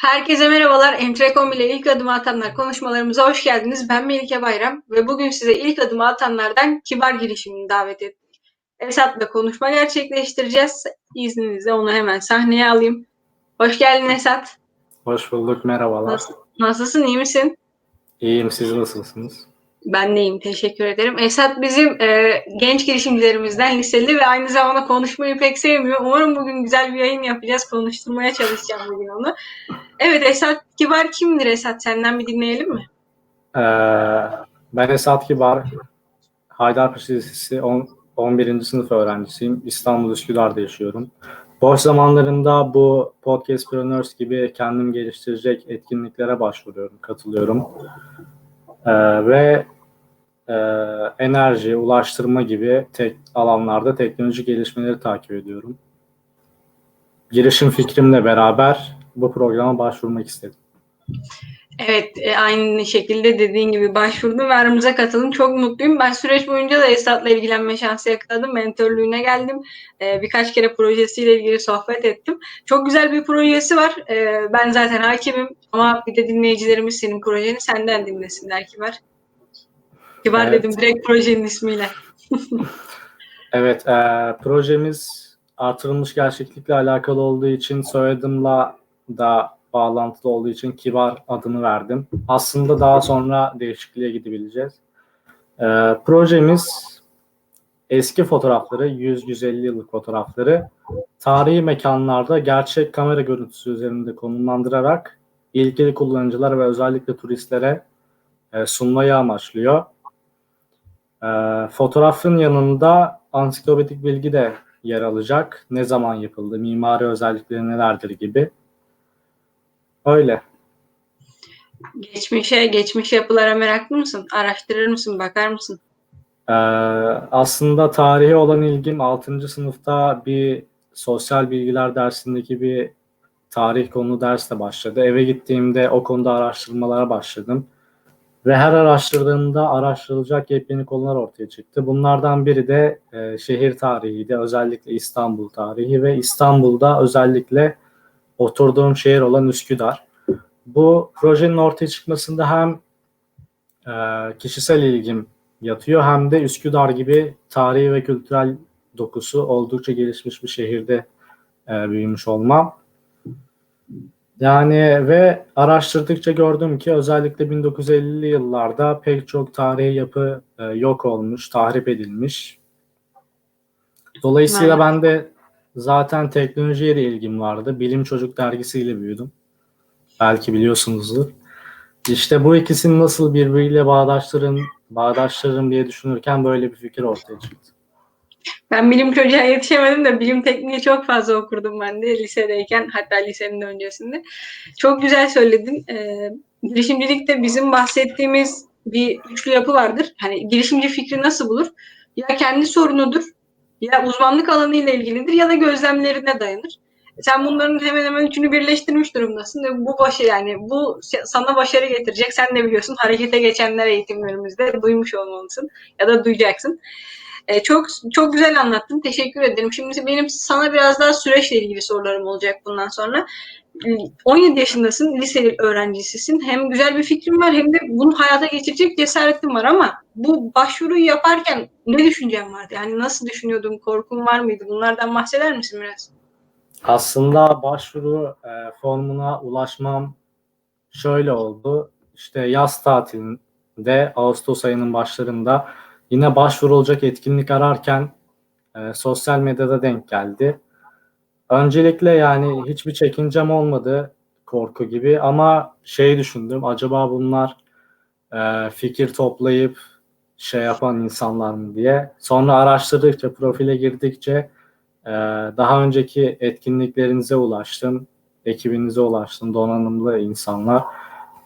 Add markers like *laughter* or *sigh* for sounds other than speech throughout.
Herkese merhabalar. Entrekom ile ilk adımı atanlar konuşmalarımıza hoş geldiniz. Ben Melike Bayram ve bugün size ilk adımı atanlardan kibar girişimini davet ettik. Esat'la konuşma gerçekleştireceğiz. İzninizle onu hemen sahneye alayım. Hoş geldin Esat. Hoş bulduk, merhabalar. Nasıl, nasılsın, iyi misin? İyiyim, siz nasılsınız? Ben de iyiyim, teşekkür ederim. Esat bizim e, genç girişimcilerimizden liseli ve aynı zamanda konuşmayı pek sevmiyor. Umarım bugün güzel bir yayın yapacağız. Konuşturmaya çalışacağım bugün onu. Evet Esat Kibar kimdir Esat? Senden bir dinleyelim mi? Ee, ben Esat Kibar, Haydarpaşa Lisesi 10, 11. sınıf öğrencisiyim. İstanbul Üsküdar'da yaşıyorum. Boş zamanlarında bu Podcastpreneurs gibi kendim geliştirecek etkinliklere başvuruyorum, katılıyorum. Ee, ve e, enerji, ulaştırma gibi tek alanlarda teknoloji gelişmeleri takip ediyorum. Girişim fikrimle beraber bu programa başvurmak istedim. Evet, e, aynı şekilde dediğin gibi başvurdum ve aramıza katıldım. Çok mutluyum. Ben süreç boyunca da Esat'la ilgilenme şansı yakaladım. Mentörlüğüne geldim. E, birkaç kere projesiyle ilgili sohbet ettim. Çok güzel bir projesi var. E, ben zaten hakimim ama bir de dinleyicilerimiz senin projeni senden dinlesinler Kibar. Kibar Evet. dedim direkt projenin ismiyle. *laughs* Evet, e, projemiz artırılmış gerçeklikle alakalı olduğu için soyadımla da bağlantılı olduğu için Kibar adını verdim. Aslında daha sonra değişikliğe gidebileceğiz. E, projemiz eski fotoğrafları, 100-150 yıllık fotoğrafları tarihi mekanlarda gerçek kamera görüntüsü üzerinde konumlandırarak ilgili kullanıcılara ve özellikle turistlere e, sunmayı amaçlıyor. E, fotoğrafın yanında ansiklopedik bilgi de yer alacak. Ne zaman yapıldı, mimari özellikleri nelerdir gibi. Öyle. Geçmişe, geçmiş yapılara meraklı mısın? Araştırır mısın? Bakar mısın? Ee, aslında tarihe olan ilgim 6. sınıfta bir sosyal bilgiler dersindeki bir tarih konu dersle başladı. Eve gittiğimde o konuda araştırmalara başladım. Ve her araştırdığımda araştırılacak yepyeni konular ortaya çıktı. Bunlardan biri de e, şehir tarihiydi. Özellikle İstanbul tarihi ve İstanbul'da özellikle oturduğum şehir olan Üsküdar. Bu projenin ortaya çıkmasında hem e, kişisel ilgim yatıyor hem de Üsküdar gibi tarihi ve kültürel dokusu oldukça gelişmiş bir şehirde e, büyümüş olmam. Yani ve araştırdıkça gördüm ki özellikle 1950'li yıllarda pek çok tarihi yapı e, yok olmuş, tahrip edilmiş. Dolayısıyla ben de zaten teknolojiye de ilgim vardı. Bilim Çocuk dergisiyle büyüdüm. Belki biliyorsunuzdur. İşte bu ikisini nasıl birbiriyle bağdaştırın, bağdaştırırım diye düşünürken böyle bir fikir ortaya çıktı. Ben bilim çocuğa yetişemedim de bilim tekniği çok fazla okurdum ben de lisedeyken hatta lisenin öncesinde. Çok güzel söyledin. Ee, girişimcilikte bizim bahsettiğimiz bir üçlü yapı vardır. Hani girişimci fikri nasıl bulur? Ya kendi sorunudur, ya uzmanlık alanı ile ilgilidir ya da gözlemlerine dayanır. Sen bunların hemen hemen üçünü birleştirmiş durumdasın. Ve bu başı yani bu sana başarı getirecek. Sen de biliyorsun harekete geçenler eğitimlerimizde duymuş olmalısın ya da duyacaksın. Ee, çok çok güzel anlattın. Teşekkür ederim. Şimdi benim sana biraz daha süreçle ilgili sorularım olacak bundan sonra. 17 yaşındasın, lise öğrencisisin. Hem güzel bir fikrin var hem de bunu hayata geçirecek cesaretin var ama bu başvuruyu yaparken ne düşüncen vardı? Yani nasıl düşünüyordun? Korkun var mıydı? Bunlardan bahseder misin biraz? Aslında başvuru e, formuna ulaşmam şöyle oldu. İşte yaz tatilinde Ağustos ayının başlarında yine başvurulacak etkinlik ararken e, sosyal medyada denk geldi. Öncelikle yani hiçbir çekincem olmadı korku gibi ama şey düşündüm acaba bunlar e, fikir toplayıp şey yapan insanlar mı diye. Sonra araştırdıkça profile girdikçe e, daha önceki etkinliklerinize ulaştım, ekibinize ulaştım, donanımlı insanlar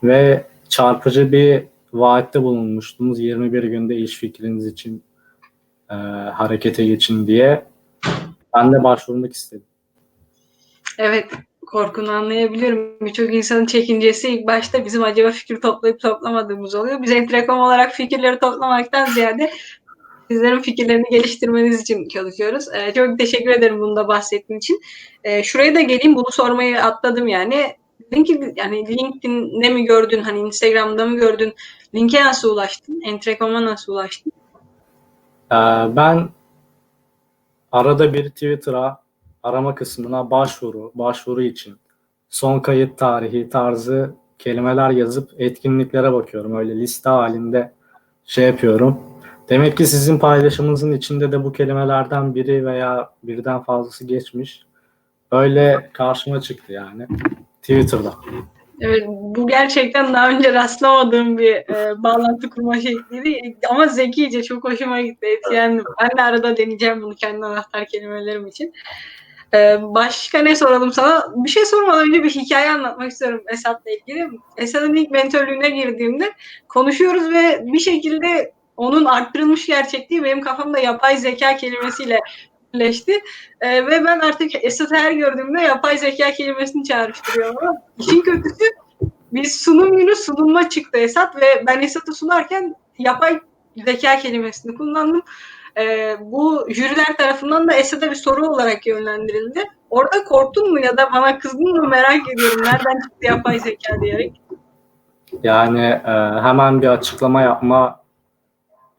ve çarpıcı bir vaatte bulunmuştunuz 21 günde iş fikriniz için e, harekete geçin diye. Ben de başvurmak istedim. Evet, korkunu anlayabiliyorum. Birçok insanın çekincesi ilk başta bizim acaba fikir toplayıp toplamadığımız oluyor. Biz Entrekom olarak fikirleri toplamaktan ziyade sizlerin fikirlerini geliştirmeniz için çalışıyoruz. Ee, çok teşekkür ederim bunu da bahsettiğin için. Ee, şuraya da geleyim, bunu sormayı atladım yani. Dedin ki yani LinkedIn'de mi gördün, hani Instagram'da mı gördün? Linke nasıl ulaştın? Entrecom'a nasıl ulaştın? Ee, ben arada bir Twitter'a arama kısmına başvuru, başvuru için son kayıt tarihi tarzı kelimeler yazıp etkinliklere bakıyorum. Öyle liste halinde şey yapıyorum. Demek ki sizin paylaşımınızın içinde de bu kelimelerden biri veya birden fazlası geçmiş. Öyle karşıma çıktı yani Twitter'da. Evet, bu gerçekten daha önce rastlamadığım bir e, bağlantı kurma şekliydi. Ama zekice, çok hoşuma gitti. Etkilendim. Ben de arada deneyeceğim bunu kendi anahtar kelimelerim için. E, başka ne soralım sana? Bir şey sormadan önce bir hikaye anlatmak istiyorum Esat'la ilgili. Esat'ın ilk mentörlüğüne girdiğimde konuşuyoruz ve bir şekilde onun arttırılmış gerçekliği benim kafamda yapay zeka kelimesiyle birleşti. Ee, ve ben artık Esat'ı her gördüğümde yapay zeka kelimesini çağrıştırıyorum işin kötüsü biz sunum günü sunumma çıktı Esat ve ben Esat'ı sunarken yapay zeka kelimesini kullandım. Ee, bu jüriler tarafından da Esat'a bir soru olarak yönlendirildi. Orada korktun mu ya da bana kızdın mı merak ediyorum. Nereden çıktı yapay zeka diyerek. Yani e, hemen bir açıklama yapma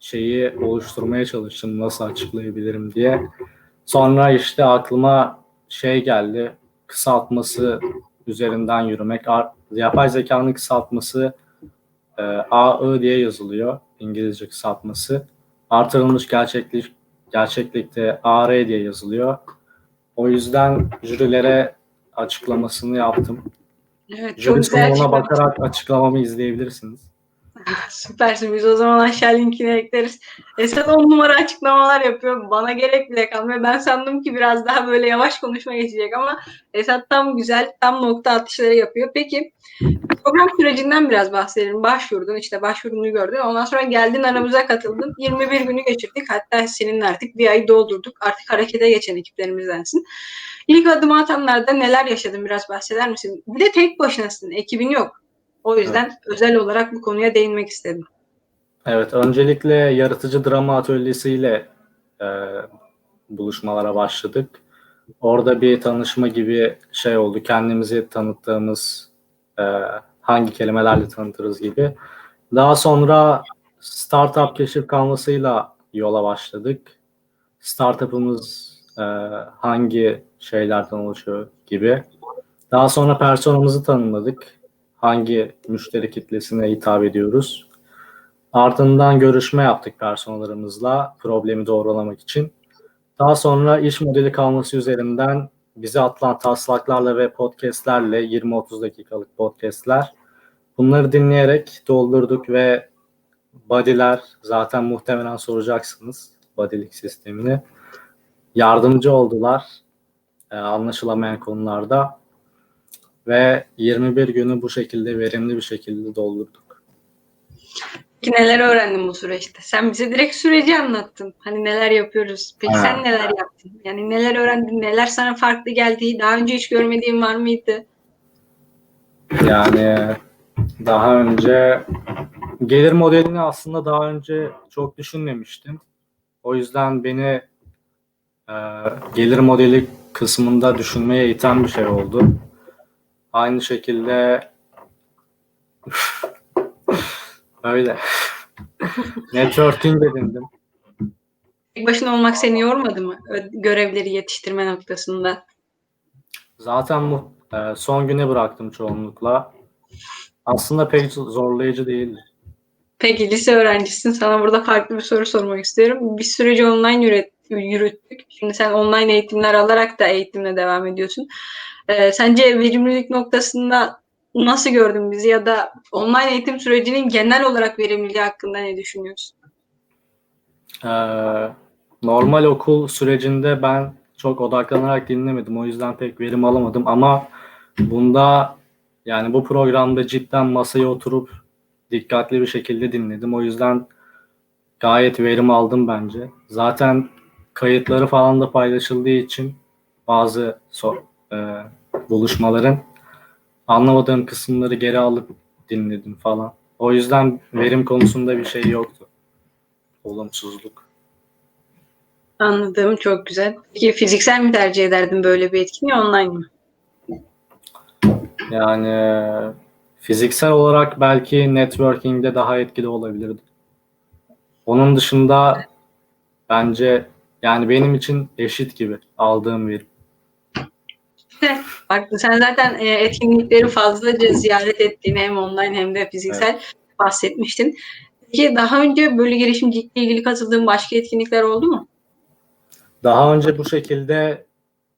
şeyi oluşturmaya çalıştım nasıl açıklayabilirim diye. Sonra işte aklıma şey geldi kısaltması üzerinden yürümek. Yapay zekanın kısaltması e, AI diye yazılıyor İngilizce kısaltması. Artırılmış gerçeklik gerçeklikte AR diye yazılıyor. O yüzden jürilere açıklamasını yaptım. Evet, Jüri sunumuna bakarak açıklamamı izleyebilirsiniz. Süpersin. Biz o zaman aşağı linkini ekleriz. Esat on numara açıklamalar yapıyor. Bana gerek bile kalmıyor. Ben sandım ki biraz daha böyle yavaş konuşma geçecek ama Esat tam güzel, tam nokta atışları yapıyor. Peki program sürecinden biraz bahsedelim. Başvurdun, işte başvurunu gördün. Ondan sonra geldin aramıza katıldın. 21 günü geçirdik. Hatta seninle artık bir ayı doldurduk. Artık harekete geçen ekiplerimizdensin. İlk adımı atanlarda neler yaşadın biraz bahseder misin? Bir de tek başınasın. Ekibin yok. O yüzden özel olarak bu konuya değinmek istedim. Evet, öncelikle yaratıcı drama atölyesiyle e, buluşmalara başladık. Orada bir tanışma gibi şey oldu. Kendimizi tanıttığımız, e, hangi kelimelerle tanıtırız gibi. Daha sonra startup keşif kalmasıyla yola başladık. Startup'ımız e, hangi şeylerden oluşuyor gibi. Daha sonra personamızı tanımladık. Hangi müşteri kitlesine hitap ediyoruz. Ardından görüşme yaptık personellerimizle problemi doğrulamak için. Daha sonra iş modeli kalması üzerinden bize atılan taslaklarla ve podcastlerle 20-30 dakikalık podcastler bunları dinleyerek doldurduk ve body'ler zaten muhtemelen soracaksınız body'lik sistemini. Yardımcı oldular e, anlaşılamayan konularda ve 21 günü bu şekilde verimli bir şekilde doldurduk. Peki neler öğrendin bu süreçte? Sen bize direkt süreci anlattın. Hani neler yapıyoruz. Peki Ha. sen neler yaptın? Yani neler öğrendin? Neler sana farklı geldi? Daha önce hiç görmediğin var mıydı? Yani daha önce gelir modelini aslında daha önce çok düşünmemiştim. O yüzden beni e, gelir modeli kısmında düşünmeye iten bir şey oldu. Aynı şekilde *laughs* öyle. *laughs* Networking edindim. Tek başına olmak seni yormadı mı? Görevleri yetiştirme noktasında. Zaten bu e, son güne bıraktım çoğunlukla. Aslında pek zorlayıcı değildi. Peki lise öğrencisin. Sana burada farklı bir soru sormak istiyorum. Bir süreci online yürüt, yürüttük. Şimdi sen online eğitimler alarak da eğitimle devam ediyorsun. Ee, sence verimlilik noktasında nasıl gördün bizi ya da online eğitim sürecinin genel olarak verimliliği hakkında ne düşünüyorsun? Ee, normal okul sürecinde ben çok odaklanarak dinlemedim. O yüzden pek verim alamadım ama bunda yani bu programda cidden masaya oturup dikkatli bir şekilde dinledim. O yüzden gayet verim aldım bence. Zaten kayıtları falan da paylaşıldığı için bazı so- e, buluşmaların anlamadığım kısımları geri alıp dinledim falan. O yüzden verim konusunda bir şey yoktu. Olumsuzluk. Anladım. Çok güzel. Peki fiziksel mi tercih ederdin böyle bir etkinliği online mı? Yani fiziksel olarak belki networking'de daha etkili olabilirdi. Onun dışında bence yani benim için eşit gibi aldığım verim. *laughs* Farklı. Sen zaten e, etkinlikleri fazlaca ziyaret ettiğini hem online hem de fiziksel bahsetmiştin. Peki daha önce böyle girişimcilikle ilgili katıldığın başka etkinlikler oldu mu? Daha önce bu şekilde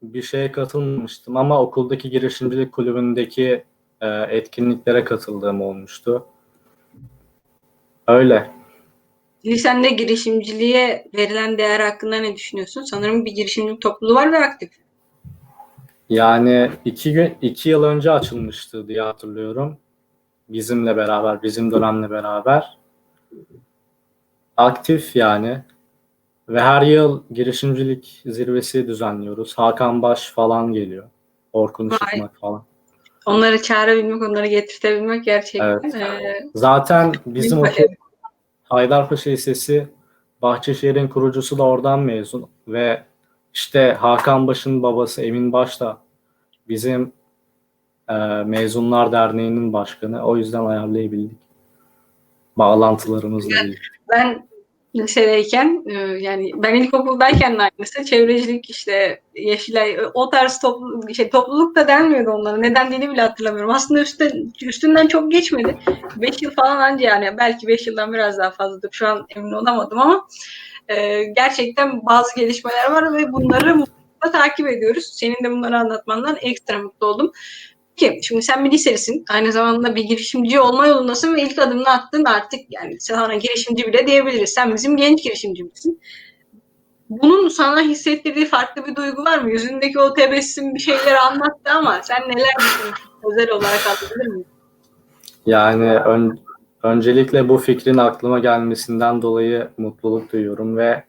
bir şeye katılmamıştım ama okuldaki girişimcilik kulübündeki e, etkinliklere katıldığım olmuştu. Öyle. Lisende girişimciliğe verilen değer hakkında ne düşünüyorsun? Sanırım bir girişimcilik topluluğu var ve aktif. Yani iki gün iki yıl önce açılmıştı diye hatırlıyorum. Bizimle beraber, bizim dönemle beraber. Aktif yani. Ve her yıl girişimcilik zirvesi düzenliyoruz. Hakan Baş falan geliyor. Orkun. Işıtmak falan. Onları çağırabilmek, onları getirtebilmek gerçekten Evet. e, Zaten bizim okul Haydarpaşa Lisesi Bahçeşehir'in kurucusu da oradan mezun ve işte Hakan Baş'ın babası Emin Baş da bizim e, Mezunlar Derneği'nin başkanı. O yüzden ayarlayabildik. Bağlantılarımızla ilgili. ben lisedeyken e, yani ben ilkokuldayken de aynısı çevrecilik işte Yeşilay e, o tarz toplu, şey, topluluk da denmiyordu onlara. Ne dendiğini bile hatırlamıyorum. Aslında üstten, üstünden çok geçmedi. 5 yıl falan anca yani belki 5 yıldan biraz daha fazladır. Şu an emin olamadım ama e, gerçekten bazı gelişmeler var ve bunları mutlaka takip ediyoruz. Senin de bunları anlatmandan ekstra mutlu oldum. Ki şimdi sen bir liselisin. Aynı zamanda bir girişimci olma yolundasın ve ilk adımını attın artık yani sana girişimci bile diyebiliriz. Sen bizim genç girişimcimizsin. Bunun sana hissettirdiği farklı bir duygu var mı? Yüzündeki o tebessüm bir şeyleri anlattı ama sen neler düşünüyorsun? Özel olarak anlatabilir misin? Yani ön- öncelikle bu fikrin aklıma gelmesinden dolayı mutluluk duyuyorum ve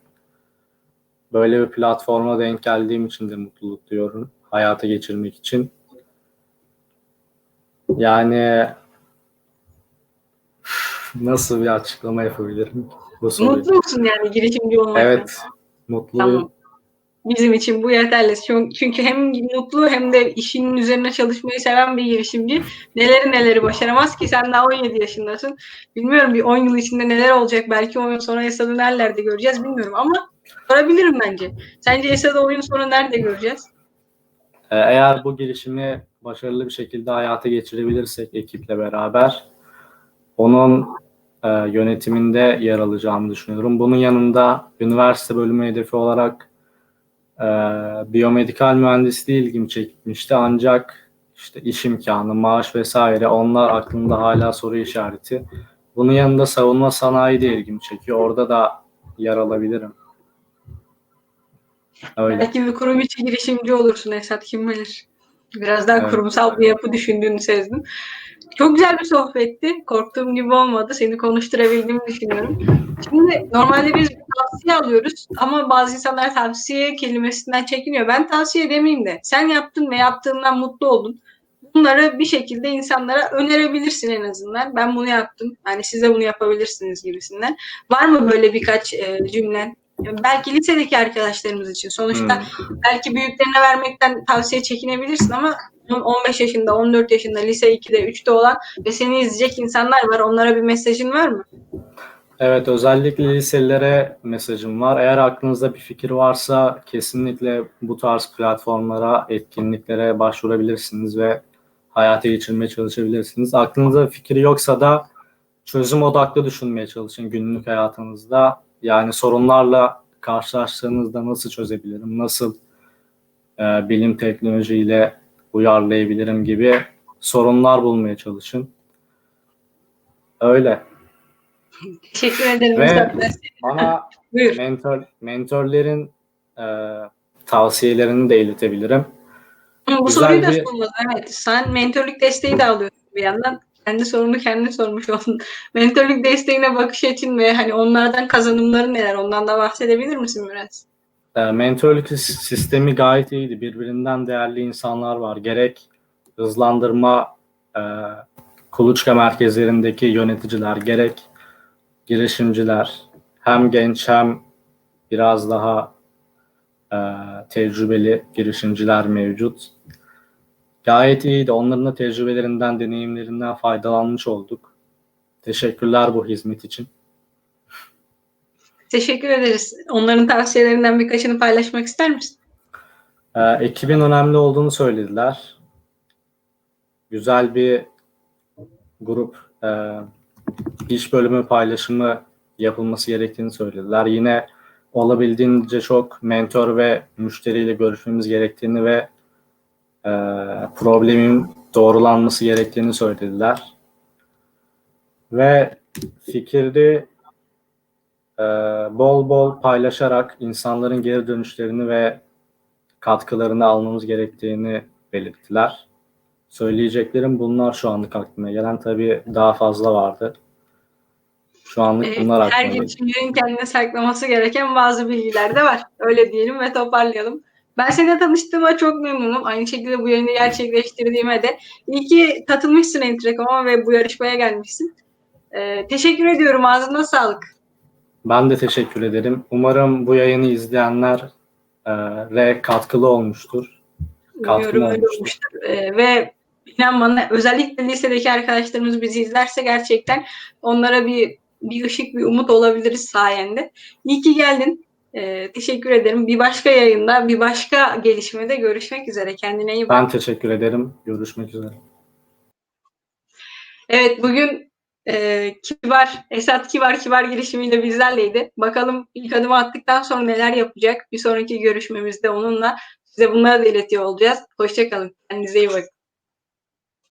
böyle bir platforma denk geldiğim için de mutluluk duyuyorum hayata geçirmek için. Yani *laughs* nasıl bir açıklama yapabilirim bu soruyu? Mutlu musun yani girişimci olmaktan? Evet, mutluyum. Tamam. Bizim için bu yeterli. Çünkü- hem mutlu hem de işinin üzerine çalışmayı seven bir girişimci neleri neleri başaramaz ki sen daha 17 yaşındasın. Bilmiyorum bir 10 yıl içinde neler olacak. Belki 10 yıl sonra Esad'ı nerelerde göreceğiz bilmiyorum ama sorabilirim bence. Sence Esad'ı 10 yıl sonra nerede göreceğiz? Ee, Eğer bu girişimi başarılı bir şekilde hayata geçirebilirsek ekiple beraber onun e, yönetiminde yer alacağımı düşünüyorum. Bunun yanında üniversite bölümü hedefi olarak e, biyomedikal mühendisliği ilgimi çekmişti. Ancak işte iş imkanı, maaş vesaire onlar aklımda hala soru işareti. Bunun yanında savunma sanayi de ilgimi çekiyor. Orada da yer alabilirim. Öyle. Belki bir kurum içi girişimci olursun Esat kim bilir. Biraz daha Evet. kurumsal bir yapı düşündüğünü sezdim. Çok güzel bir sohbetti. Korktuğum gibi olmadı. Seni konuşturabildiğimi düşünüyorum. Şimdi normalde biz tavsiye alıyoruz ama bazı insanlar tavsiye kelimesinden çekiniyor. Ben tavsiye demeyeyim de sen yaptın ve yaptığından mutlu oldun. Bunları bir şekilde insanlara önerebilirsin en azından. Ben bunu yaptım. Yani siz de bunu yapabilirsiniz gibisinden. Var mı böyle birkaç e, cümlen? Belki lisedeki arkadaşlarımız için. Sonuçta Hmm. belki büyüklerine vermekten tavsiye çekinebilirsin ama 15 yaşında, 14 yaşında, lise 2'de, 3'te olan ve seni izleyecek insanlar var. Onlara bir mesajın var mı? Evet, özellikle liselilere mesajım var. Eğer aklınızda bir fikir varsa kesinlikle bu tarz platformlara, etkinliklere başvurabilirsiniz ve hayata geçirmeye çalışabilirsiniz. Aklınızda bir fikir yoksa da çözüm odaklı düşünmeye çalışın günlük hayatınızda. Yani sorunlarla karşılaştığınızda nasıl çözebilirim, nasıl e, bilim teknolojiyle uyarlayabilirim gibi sorunlar bulmaya çalışın. Öyle. Teşekkür ederim. Ve-. Bana Buyur. mentor mentorlerin e, tavsiyelerini de iletebilirim. Hı, Bu güzel soruyu da bir- sormadım. Evet. Sen mentorluk desteği de alıyorsun bir yandan. Kendi sorunu kendi sormuş oldun. *laughs* Mentorluk desteğine bakış açın ve hani onlardan kazanımları neler? Ondan da bahsedebilir misin biraz? E, mentorluk sis- sistemi gayet iyiydi. Birbirinden değerli insanlar var. Gerek hızlandırma e, kuluçka merkezlerindeki yöneticiler, gerek girişimciler, hem genç hem biraz daha e, tecrübeli girişimciler mevcut. gayet iyiydi. Onların da tecrübelerinden, deneyimlerinden faydalanmış olduk. Teşekkürler bu hizmet için. Teşekkür ederiz. Onların tavsiyelerinden birkaçını paylaşmak ister misin? Ee, ekibin önemli olduğunu söylediler. Güzel bir grup e, iş bölümü paylaşımı yapılması gerektiğini söylediler. Yine olabildiğince çok mentor ve müşteriyle görüşmemiz gerektiğini ve e, problemin doğrulanması gerektiğini söylediler. Ve fikirde e, bol bol paylaşarak insanların geri dönüşlerini ve katkılarını almamız gerektiğini belirttiler. Söyleyeceklerim bunlar şu anlık aklıma gelen. Tabii daha fazla vardı. Şu anlık Ee, bunlar her aklıma geliyor. girişimcinin kendine saklaması gereken bazı bilgiler de var. Öyle diyelim ve toparlayalım. Ben seninle tanıştığıma çok memnunum. Aynı şekilde bu yayını gerçekleştirdiğime de. İyi ki katılmışsın Entrecom'a ve bu yarışmaya gelmişsin. Ee, teşekkür ediyorum. Ağzına sağlık. Ben de teşekkür ederim. Umarım bu yayını izleyenler e, re katkılı olmuştur. Katkın Umuyorum olmuştur. olmuştur. Ee, ve inan bana özellikle lisedeki arkadaşlarımız bizi izlerse gerçekten onlara bir bir ışık, bir umut olabiliriz sayende. İyi ki geldin. Ee, teşekkür ederim. Bir başka yayında, bir başka gelişmede görüşmek üzere. Kendine iyi bak. Ben teşekkür ederim. Görüşmek üzere. Evet bugün e, Kibar, Esat Kibar Kibar girişimiyle bizlerleydi. Bakalım ilk adımı attıktan sonra neler yapacak? Bir sonraki görüşmemizde onunla size bunları da iletiyor olacağız. Hoşçakalın. Kendinize iyi bakın.